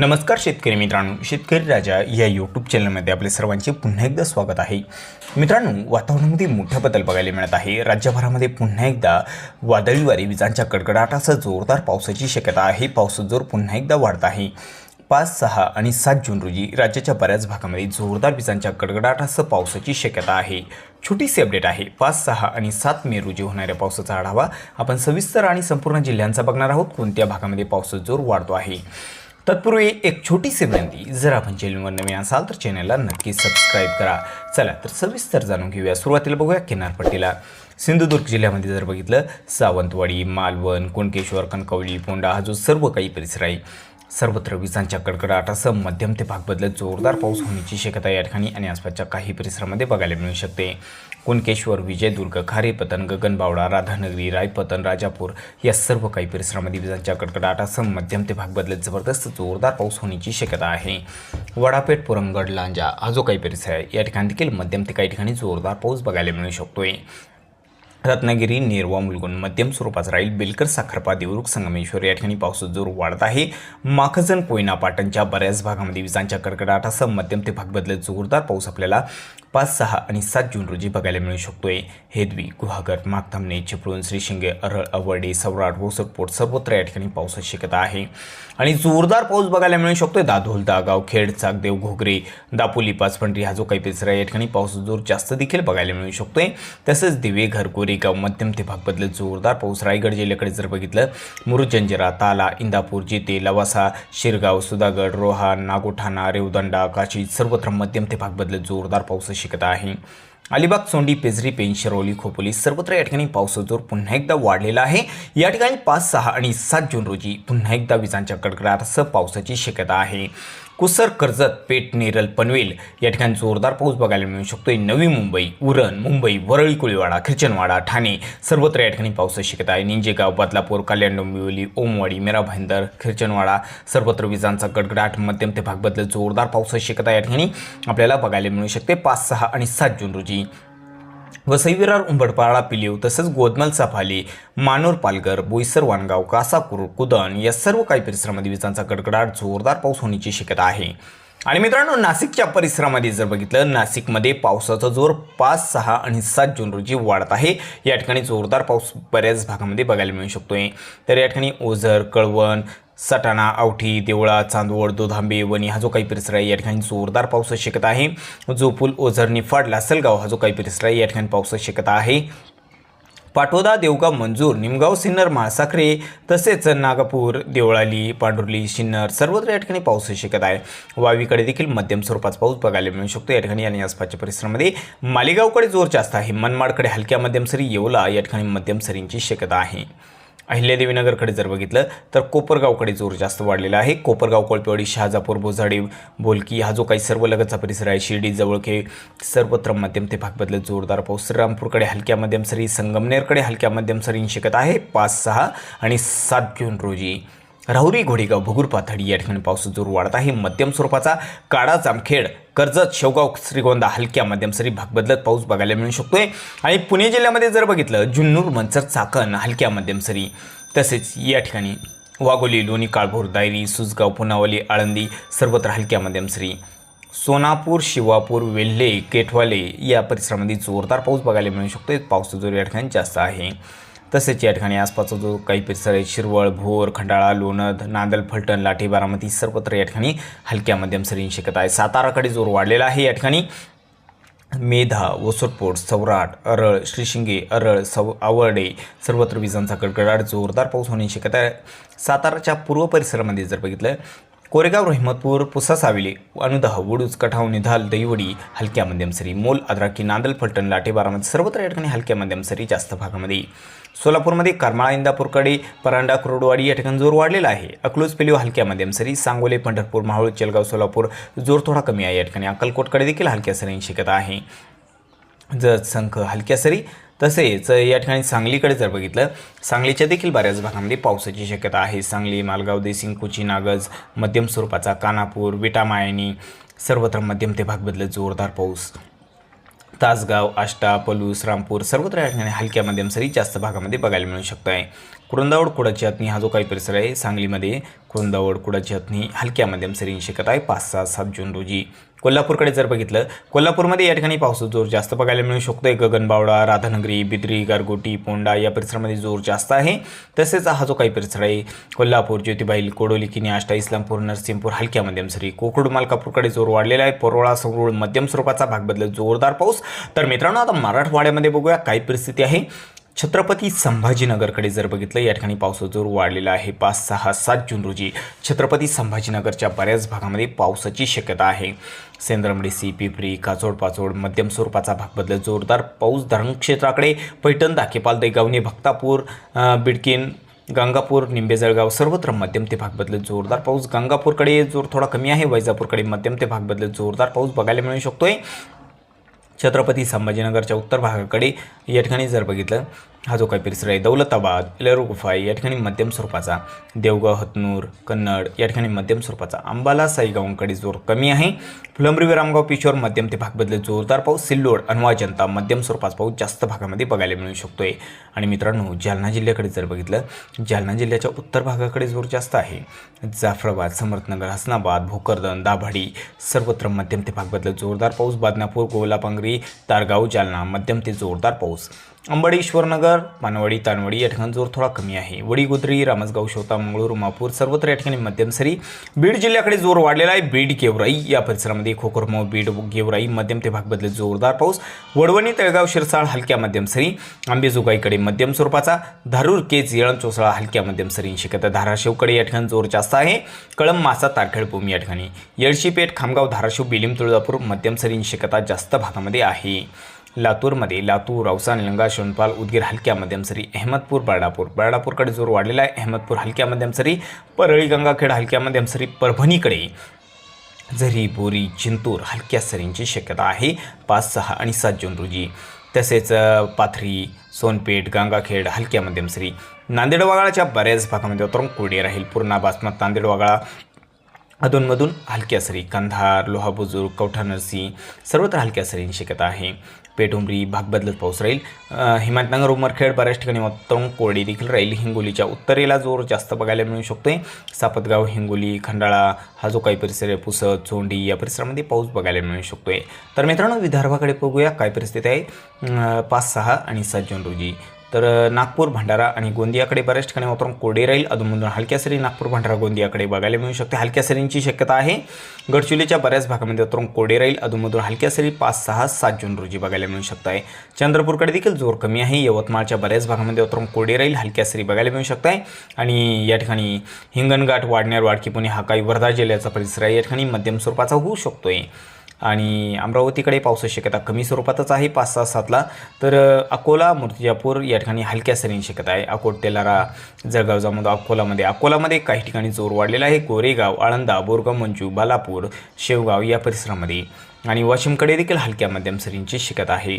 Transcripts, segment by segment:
नमस्कार शेतकरी मित्रांनो शेतकरी राजा या यूट्यूब चॅनलमध्ये आपले सर्वांचे पुन्हा एकदा स्वागत आहे. मित्रांनो वातावरणामध्ये मोठा बदल बघायला मिळत आहे. राज्यभरामध्ये पुन्हा एकदा वादळी वारे विजांच्या कडकडाटासह जोरदार पावसाची शक्यता आहे. पावसाचा जोर पुन्हा एकदा वाढत आहे. पाच सहा आणि सात जून रोजी राज्याच्या बऱ्याच भागामध्ये जोरदार विजांच्या कडकडाटासह पावसाची शक्यता आहे. छोटीशी अपडेट आहे. पाच सहा आणि सात मे रोजी होणाऱ्या पावसाचा आढावा आपण सविस्तर आणि संपूर्ण जिल्ह्यांचा बघणार आहोत. कोणत्या भागामध्ये पावसाचा जोर वाढतो आहे? तत्पूर्वी एक छोटीशी विनंती. जर आपण चॅनलवर नवीन असाल तर चॅनलला नक्की सबस्क्राईब करा. चला तर सविस्तर जाणून घेऊया. सुरुवातीला बघूया किनारपट्टीला. सिंधुदुर्ग जिल्ह्यामध्ये जर बघितलं सावंतवाडी मालवण कुणकेश्वर कणकवली पोंडा हा जो सर्व काही परिसर आहे सर्वत्र विजांच्या कडकडाटासह मध्यम ते भाग बदलत जोरदार पाऊस होण्याची शक्यता या ठिकाणी आणि आसपासच्या काही परिसरामध्ये बघायला मिळू शकते. कुणकेश्वर विजयदुर्ग खारेपतन गगनबावडा राधानगरी रायपतन राजापूर या सर्व काही परिसरामध्ये विजांच्या कडकडाटासह मध्यम ते भाग बदलत जबरदस्त जोरदार पाऊस होण्याची शक्यता आहे. वडापेठ पुरंगड लांजा हा जो काही परिसर आहे या ठिकाणी देखील मध्यम ते काही ठिकाणी जोरदार पाऊस बघायला मिळू शकतोय. रत्नागिरी नेरवा मुलगुण मध्यम स्वरूपाचा राहील बेलकर साखरपा देवरुख संगमेश्वर या ठिकाणी पावसाचा जोर वाढत आहे. माखजन कोयना पाटणच्या बऱ्याच भागामध्ये विजांच्या कडकडाटासह मध्यम ते भाग बदलत जोरदार पाऊस आपल्याला पाच सहा आणि सात जून रोजी बघायला मिळू शकतोय. हेदवी गुहागर मागथामणे चिपळूण श्रीशिंगे अरळ अवर्डे सवराट वोसरपोट सर्वत्र या ठिकाणी पावसाची शक्यता आहे. आणि जोरदार पाऊस बघायला मिळू शकतोय. दाधोल दागाव खेड चाकदेव घोगरे दापोली पाचपंढरी हा जो काही परिसर या ठिकाणी पावसाचा जोर जास्त देखील बघायला मिळू शकतोय. तसंच दिवेघर गाव मध्यम ते भाग बदलत जोरदार पाऊस. रायगड जिल्ह्याकडे जर बघितलं मुरुजंजिरा ताला इंदापूर जिते लवासा शिरगाव सुधागड रोहा नागोठाणा रेवदंडा काशी सर्वत्र मध्यम ते भाग बदलत जोरदार पावसाची शक्यता आहे. अलिबाग सोंडी पेजरी पेन शिरोली खोपोली सर्वत्र या ठिकाणी पावसाचा जोर पुन्हा एकदा वाढलेला आहे. या ठिकाणी पाच सहा आणि सात जून रोजी पुन्हा एकदा विजांच्या कडकडाटासह पावसाची शक्यता आहे. कुसर कर्जत पेठ नेरल पनवेल या ठिकाणी जोरदार पाऊस बघायला मिळू शकतोय. नवी मुंबई उरण मुंबई वरळी कुळीवाडा ख्रिचनवाडा ठाणे सर्वत्र या ठिकाणी पावसाची शक्यता आहे. निंजेगाव बदलापूर कल्याण डोंबिवली ओमवाडी मेरा भाईंदर ख्रिचनवाडा सर्वत्र विजांचा गडगडाट मध्यम ते भागबद्दल जोरदार पावसाची शक्यता या ठिकाणी आपल्याला बघायला मिळू शकते. पाच सहा आणि सात जून रोजी वसईविरार उंबडपाळा पिलीव तसंच गोदमल सफाली मानोर पालघर बोईसर वानगाव कासापूर कुदन या सर्व काही परिसरामध्ये विजांचा कडकडाट जोरदार पाऊस होण्याची शक्यता आहे. आणि मित्रांनो नाशिकच्या परिसरामध्ये जर बघितलं नाशिकमध्ये पावसाचा जोर पाच सहा आणि सात जून रोजी वाढत आहे. या ठिकाणी जोरदार पाऊस बऱ्याच भागामध्ये बघायला मिळू शकतोय. तर या ठिकाणी ओझर कळवण सटाणा आवठी देवळा चांदवड दोधांबे वणी हा जो काही परिसर आहे या ठिकाणी जोरदार पाऊस शक्यता आहे. जो पूल ओझरणी फाडला सलगाव हा जो काही परिसर आहे या ठिकाणी पाऊस शकत आहे. पाटोदा देवगाव मंजूर निमगाव सिन्नर माळसाखरे तसेच नागपूर देवळाली पांढुर्ली सिन्नर सर्वत्र या ठिकाणी पाऊस शक्यता आहे. वावीकडे देखील मध्यम स्वरूपाचा पाऊस बघायला मिळू शकतो. या ठिकाणी आणि आसपासच्या परिसरामध्ये मालेगावकडे जोर जास्त आहे. मनमाडकडे हलक्या मध्यम सरी येवला या ठिकाणी मध्यम सरींची शक्यता आहे. अहिल्यादेवीनगरकडे जर बघितलं तर कोपरगावकडे जोर जास्त वाढलेला आहे. कोपरगाव कोळपेवाडी शहाजापूर बोझाडी बोलकी हा जो काही सर्व लगतचा परिसर आहे शिर्डी जवळके सर्वत्र मध्यम ते भाग बदलत जोरदार पाऊस. श्रीरामपूरकडे हलक्या मध्यम सरी संगमनेरकडे हलक्या मध्यम सरींची शिकत आहे. पाच सहा आणि सात जून रोजी. राहुरी घोडेगाव भुगूर पाथडी या ठिकाणी पाऊस जोर वाढत आहे. मध्यम स्वरूपाचा काडा जामखेड कर्जत शेवगाव श्रीगोंदा हलक्या मध्यम सरी भाग बदलत पाऊस बघायला मिळू शकतोय. आणि पुणे जिल्ह्यामध्ये जर बघितलं जुन्नूर मंचर चाकण हलक्या मध्यम सरी तसेच या ठिकाणी वाघोली लोणी काळभोर दायरी सुजगाव पुनावली आळंदी सर्वत्र हलक्या मध्यम सरी. सोनापूर शिवापूर वेल्हे केठवाले या परिसरामध्ये जोरदार पाऊस बघायला मिळू शकतो पाऊस जोर या ठिकाणी जास्त आहे. तसेच या ठिकाणी आसपासचा जो काही परिसर आहे शिरवळ भोर खंडाळा लोणद नांदल फलटण लाठी बारामती सर्वत्र या ठिकाणी हलक्या मध्यम सरींची शक्यता आहे. साताराकडे जोर वाढलेला आहे या ठिकाणी. मेधा वसोटपोट सौराट अरळ श्रीशिंगे अरळ सव आवडे सर्वत्र विजांचा कडकडाट जोरदार पाऊस होण्याची शक्यता आहे. साताराच्या पूर्व परिसरामध्ये जर बघितलं कोरेगाव रहिमतपूर पुसा साविले अनुदह वडूज कठाव निधाल दहिवडी हलक्या मध्यम सरी मोल अद्राकी नांदल फलटण लाटे सर्वत्र या ठिकाणी हलक्या मध्यम सरी जास्त भागामध्ये. सोलापूरमध्ये करमाळा इंदापूरकडे परांडा कुरडवाडी या ठिकाणी जोर वाढलेला आहे. अकलूज पेलीव हलक्या मध्यम सरी सांगोले पंढरपूर माहुळ चेलगाव सोलापूर जोर थोडा कमी आहे. या ठिकाणी अक्कलकोटकडे देखील हलक्या सरींची शक्यता आहे. जत संख हलक्या सरी तसेच या ठिकाणी सांगलीकडे जर बघितलं सांगलीच्या देखील बऱ्याच भागामध्ये पावसाची शक्यता आहे. सांगली मालगाव देसिंग कुची नागज मध्यम स्वरूपाचा कानापूर विटामायनी सर्वत्र मध्यम ते भाग बदलत जोरदार पाऊस. तासगाव आष्टा पलूस रामपूर सर्वत्र या ठिकाणी हलक्या मध्यम सरी जास्त भागामध्ये बघायला मिळू शकतं आहे कुरुंदावड कुडाची हत्नी हा जो काही परिसर आहे सांगलीमध्ये कुरुंदावड कुडाची हत्नी हलक्या मध्यम सरींची शक्यता आहे पाच सहा सात जून रोजी. कोल्हापूरकडे जर बघितलं कोल्हापूरमध्ये या ठिकाणी पाऊस जोर जास्त बघायला मिळू शकतोय. गगनबावडा राधानगरी बिद्री गारगोटी पोंडा या परिसरामध्ये जोर जास्त आहे. तसेच हा जो काही परिसर आहे कोल्हापूर ज्योतिबाईल कोडोली किनी आष्टा इस्लामपूर नरसिंहपूर हलक्या मध्यम सरी कोकड मालकापूरकडे जोर वाढलेला आहे. परोळा सरोळ मध्यम स्वरूपाचा भाग बदलत जोरदार पाऊस. तर मित्रांनो आता मराठवाड्यामध्ये बघूया काय परिस्थिती आहे? छत्रपती संभाजीनगरकडे जर बघितलं या ठिकाणी पावसाचा जोर वाढलेला आहे. पाच सहा सात जून रोजी छत्रपती संभाजीनगरच्या बऱ्याच भागामध्ये पावसाची शक्यता आहे. सेंद्रमडीसी पिपरी काचोड पाचोड मध्यम स्वरूपाचा भाग बदलत जोरदार पाऊस धरण क्षेत्राकडे पैठण दाखेपाल दैगावणे भक्तापूर बिडकीन गंगापूर निंबे जळगाव सर्वत्र मध्यम ते भाग बदलत जोरदार पाऊस. गंगापूरकडे जोर थोडा कमी आहे वैजापूरकडे मध्यम ते भाग बदलत जोरदार पाऊस बघायला मिळू शकतोय. छत्रपती संभाजीनगरच्या उत्तर भागाकडे या ठिकाणी जर बघितलं हा जो काही परिसर आहे दौलताबाद एलरो गुफाई या ठिकाणी मध्यम स्वरूपाचा देवगाव हतनूर कन्नड या ठिकाणी मध्यम स्वरूपाचा अंबाला साईगावांकडे जोर कमी आहे. फुलंब्री विरामगाव पिशोर मध्यम ते भाग बदले जोरदार पाऊस सिल्लोड अनवा जनता मध्यम स्वरूपाचा पाऊस जास्त भागामध्ये बघायला मिळू शकतोय. आणि मित्रांनो जालना जिल्ह्याकडे जर बघितलं जालना जिल्ह्याच्या उत्तर भागाकडे जोर जास्त आहे. जाफराबाद समर्थनगर हसनाबाद भोकरदन दाभाडी सर्वत्र मध्यम ते भाग बदलत जोरदार पाऊस बादनापूर गोलापांगरी तारगाव जालना मध्यम ते जोरदार पाऊस. अंबडेश्वरनगर ईश्वरनगर मानवाडी तानवाडी या ठिकाणी जोर थोडा कमी आहे. वडीगुद्री रामसगाव शोता मंगळूर मापूर सर्वत्र या ठिकाणी मध्यम सरी. बीड जिल्ह्याकडे जोर वाढलेला आहे. बीड गेवराई या परिसरामध्ये खोकरमो बीड गेवराई मध्यम ते भाग बदलत जोरदार पाऊस. वडवणी तळगाव शिरसाळ हलक्या मध्यम सरी. आंबेजोगाईकडे मध्यम स्वरूपाचा. धारूर केज येळण चोसळा हलक्या मध्यम सरी. शक्यता धाराशिवकडे या ठिकाणी जोर जास्त आहे. कळम मासा तारखेडभूमी या ठिकाणी. येळशीपेठ खामगाव धाराशिव बिलिम तुळजापूर मध्यम सरींची शक्यता जास्त भागामध्ये आहे. लातूरमध्ये लातूर औसा लंगा शोनपाल उदगीर हलक्या मध्यम सरी अहमदपूर बर्डापूर बर्डापूरकडे जोर वाढलेला आहे. अहमदपूर हलक्या मध्यम सरी परळी गंगाखेड हलक्या मध्यम सरी परभणीकडे झरी बोरी चिंतूर हलक्या सरींची शक्यता आहे. पाच सहा आणि सात जून रोजी. तसेच पाथरी सोनपेठ गंगाखेड हलक्या मध्यम सरी. नांदेड वागाळाच्या बऱ्याच भागामध्ये उतरून कोरडे राहील. पूर्णा बासमत नांदेड वागाळा अधूनमधून हलक्या सरी कंधार लोहा बुजुर्ग कवठा नरसी सर्वत्र हलक्या सरींची शक्यता आहे. पेटुंबरी भाग बदलत पाऊस राहील. हिमायतनगर उमरखेड बऱ्याच ठिकाणी वातावरण कोरडी देखील राहील. हिंगोलीच्या उत्तरेला जोर जास्त बघायला मिळू शकतोय. सापतगाव हिंगोली खंडाळा हा जो काही परिसर आहे पुसद चोंडी या परिसरामध्ये पाऊस बघायला मिळू शकतोय. तर मित्रांनो विदर्भाकडे बघूया काय परिस्थिती आहे. पाच सहा आणि सात जून रोजी. तर नागपूर भंडारा आणि गोंदियाकडे बऱ्याच ठिकाणी वातावरण कोरडे राहील. अधूनमधून हलक्या सरी नागपूर भंडारा गोंदियाकडे बघायला मिळू शकते. हलक्या सरींची शक्यता आहे. गडचिरोलीच्या बऱ्याच भागामध्ये वातावरण कोरडे राहील. अधूनमधून हलक्या सरी पाच सहा सात जून रोजी बघायला मिळू शकत आहे चंद्रपूरकडे देखील जोर कमी आहे. यवतमाळच्या बऱ्याच भागामध्ये वातावरण कोरडे राहील. हलक्या सरी बघायला मिळू शकत आहे आणि या ठिकाणी हिंगणघाट वाडण्यार वाडकी पुणे हा काही वर्धा जिल्ह्याचा परिसर आहे. या ठिकाणी मध्यम स्वरूपाचा होऊ शकतो आहे आणि अमरावतीकडे पावसाची शक्यता कमी स्वरूपातच आहे पाच सहा सातला. तर अकोला मूर्तिजापूर या ठिकाणी हलक्या सरींची शक्यता आहे. अकोट तेलारा जळगाव जामोद अकोलामध्ये. अकोलामध्ये काही ठिकाणी जोर वाढलेला आहे. कोरेगाव आळंदा बोरगाव मंजू बालापूर शेवगाव या परिसरामध्ये. आणि वाशिमकडे देखील हलक्या मध्यम सरींची शिकत आहे.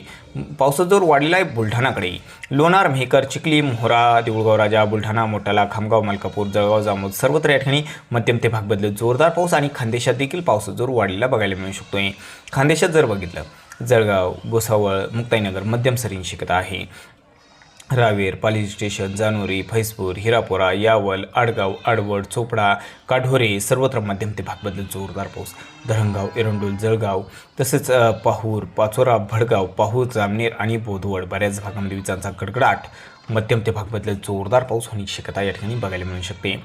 पावसाचा जोर वाढलेला आहे बुलढाणाकडे. लोणार मेहकर चिखली मोहरा देऊळगाव राजा बुलढाणा मोठाला खामगाव मलकापूर जळगाव जामोद सर्वत्र या ठिकाणी मध्यम ते भाग बदलत जोरदार पाऊस आणि खानदेशात देखील पावसाचा जोर वाढलेला बघायला मिळू शकतोय. खानदेशात जर बघितलं जळगाव भुसावळ मुक्ताईनगर मध्यम सरींची शिकत आहे. रावेर पाली स्टेशन जानोरी फैसपूर हिरापोरा यावल आडगाव आडवड चोपडा काढोरे सर्वत्र मध्यम ते भाग बदलत जोरदार पाऊस. धरणगाव एरंडोल जळगाव तसेच पाहूर पाचोरा भडगाव पाहूर जामनेर आणि बोधवड बऱ्याच भागामध्ये विजांचा गडगडाट. मध्यम ते भाग बदलत जोरदार पाऊस होण्याची शक्यता या ठिकाणी बघायला मिळू शकते.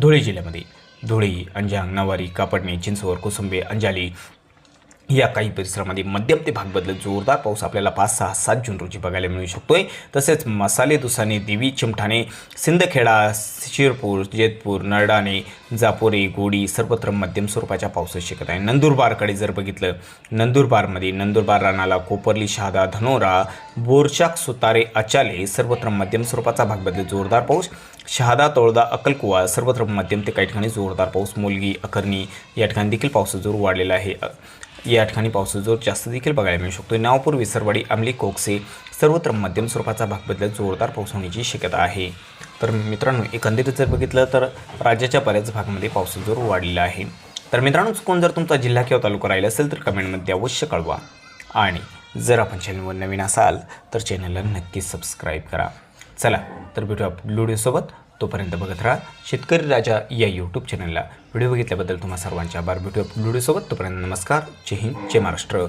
धुळे जिल्ह्यामध्ये धुळे अंजांग नवारी कापडणे चिंचवड कोसंबे अंजाली या काही परिसरामध्ये मध्यम ते भाग बदलत जोरदार पाऊस आपल्याला पाच सहा सात जून रोजी बघायला मिळू शकतोय. तसेच मसाले दुसाने देवी चिमठाणे सिंदखेडा शिरपूर जेतपूर नरडाणे जापोरे गोडी सर्वत्र मध्यम स्वरूपाच्या पावसाची शक्यता आहे. नंदुरबारकडे जर बघितलं नंदुरबारमध्ये नंदुरबार रानाला कोपरली शहादा धनोरा बोरशाक सुतारे अचाले सर्वत्र मध्यम स्वरूपाचा भाग बदलत जोरदार पाऊस. शहादा तोळदा अक्कलकुवा सर्वत्र मध्यम ते काही ठिकाणी जोरदार पाऊस. मुलगी अकर्णी या ठिकाणी देखील पावसाचा जोर वाढलेला आहे. या ठिकाणी पावसाचा जोर जास्त देखील बघायला मिळू शकतो नावपूर विसरवाडी आमली कोकसे सर्वत्र मध्यम स्वरूपाचा भाग बदलत जोरदार पाऊस होण्याची शक्यता आहे. तर मित्रांनो एकंदरीत जर बघितलं तर राज्याच्या बऱ्याच भागामध्ये पावसाचा जोर वाढलेला आहे. तर मित्रांनो चुकून जर तुमचा जिल्हा किंवा तालुका राहिला असेल तर कमेंटमध्ये अवश्य कळवा. आणि जर आपण चॅनलवर नवीन असाल तर चॅनलला नक्कीच सबस्क्राईब करा. चला तर भेटूया पुढील व्हिडिओसोबत. तोपर्यंत बघत राहा शेतकरी राजा या यूट्यूब चॅनलला व्हिडिओ बघितल्याबद्दल तुम्हा सर्वांचे आभार. भेटूया व्हिडिओसोबत. तोपर्यंत नमस्कार. जय हिंद. जय महाराष्ट्र.